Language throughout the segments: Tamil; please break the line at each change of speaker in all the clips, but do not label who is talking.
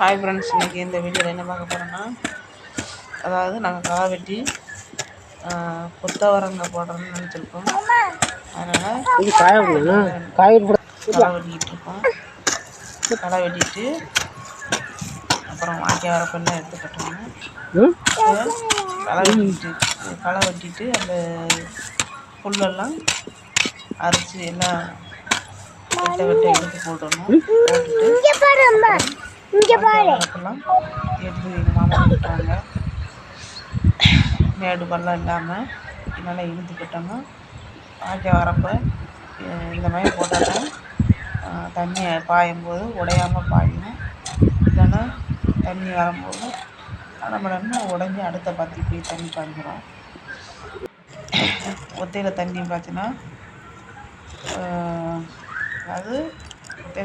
ஹாய் ஃப்ரெண்ட்ஸ் இன்றைக்கி இந்த வீடியோவில் என்ன பார்க்க போகிறோன்னா அதாவது நாங்கள் களை வெட்டி கொத்தவரங்காய் போடுறோம்னு நினச்சிருக்கோம். அதனால் களை வெட்டிக்கிட்டு இருக்கோம். களை வெட்டிட்டு அப்புறம் வாக்கிய வரப்பெல்லாம் எடுத்துக்கிட்டோம்னா
ம்
களை வெட்டிட்டு களை வெட்டிட்டு அந்த புல்லெல்லாம் அரைச்சி எல்லாம் வெட்ட வெட்ட எடுத்து போட்டணும் போட்டுட்டு இங்கே பாரு. எடுத்து எங்கள் மாமா விட்டாங்க மேடு பள்ளம் இல்லாமல் நல்லா இழுத்துக்கிட்டோம்னா வாய்க்கால் வரப்போ இந்த மாதிரி போட்டால் தண்ணி பாயும் போது உடையாமல் பாயணும் இல்லைன்னா தண்ணி வரும்போது நம்ம உடஞ்சி அடுத்த பத்தி போய் தண்ணி பாய்க்கிறோம் ஒத்தையில் தண்ணி பாய்ச்சினா அது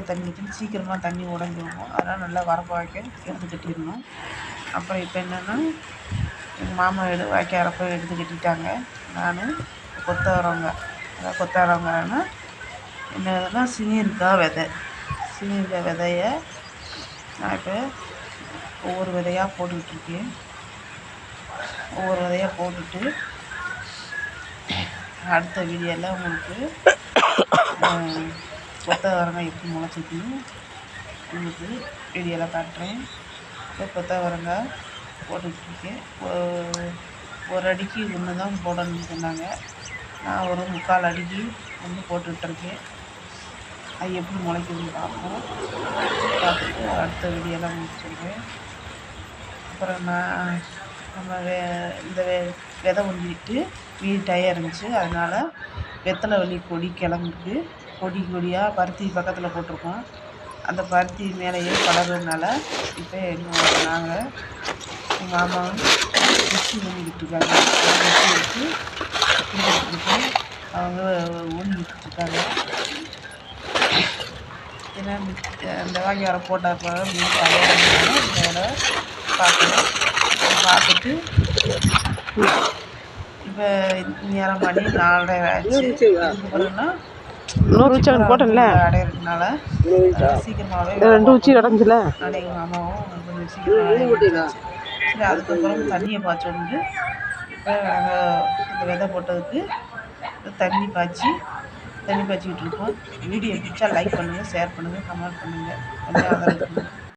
தண்ணி ஊற்றி சீக்கிரமாக தண்ணி உடஞ்சி விடும் அதனால் நல்லா வரப்பு வாய்க்க எடுத்து கட்டிடணும். அப்புறம் இப்போ என்னென்னா எங்கள் மாமா எடு வாய்க்க வரப்போ எடுத்து கட்டிட்டாங்க. நான் கொத்தவரவங்க. அதாவது கொத்தவரவங்கன்னா என்னதுன்னா சினியிருக்காய் விதை. சினியிருக்காய் விதைய நான் இப்போ ஒவ்வொரு விதையாக போட்டுக்கிட்டுருக்கேன். ஒவ்வொரு விதையாக போட்டுட்டு அடுத்த வீடியோவில் உங்களுக்கு ஆஹ், கொத்தவரங்காய் எப்படி முளைச்சிருக்குன்னு உங்களுக்கு வீடியோவில் காட்டுறேன். இப்போ கொத்தவரங்காய் போட்டுட்ருக்கேன் ஒரு அடிக்கு ஒன்று தான் போடணும்னு சொன்னாங்க. நான் ஒரு முக்கால் அடிக்கு வந்து போட்டுட்ருக்கேன் அது எப்படி முளைக்குதுன்னு பார்ப்போம். பார்த்துட்டு அடுத்த வீடியோலாம் உங்களுக்கு அப்புறம் நான் நம்ம வே இந்த வெ விதை ஒண்டிட்டு வீட்டாக டயம் இருந்துச்சு அதனால் வெத்தலை வலி கொடி கிளம்புக்கு கொடி கொடியாக பருத்தி பக்கத்தில் போட்டிருக்கோம். அந்த பருத்தி மேலேயே படறதுனால இப்போ எங்கள் நாங்கள் எங்கள் மாமாவும் மிக்சி பண்ணிக்கிட்டு இருக்காங்க மிக்சி எடுத்து இருக்கோம் அவங்க ஊனிக்கிட்டு இருக்காங்க ஏன்னா அந்த வாங்கி வர போட்ட அப்புறம் மீன் தயாராக இதோட பார்க்கணும் பார்த்துட்டு இப்போ நேரம் மணி நாலரை ஆச்சு பிறகுனா
இன்னொரு உச்சி அங்கே போட்டேன்ல.
அடையிறதுனால சீக்கிரமாகவே
ரெண்டு
கொஞ்சம் சீக்கிரமாக சரி அதுக்கப்புறம் தண்ணியை பாய்ச்சி விட்டு நாங்கள் இந்த விதை போட்டதுக்கு தண்ணி பாய்ச்சி தண்ணி பாய்ச்சிக்கிட்டு இருக்கோம் வீடியோ பிடிச்சா லைக் பண்ணுங்கள் ஷேர் பண்ணுங்கள் கமெண்ட் பண்ணுங்கள் கொஞ்சம் ஆதரவு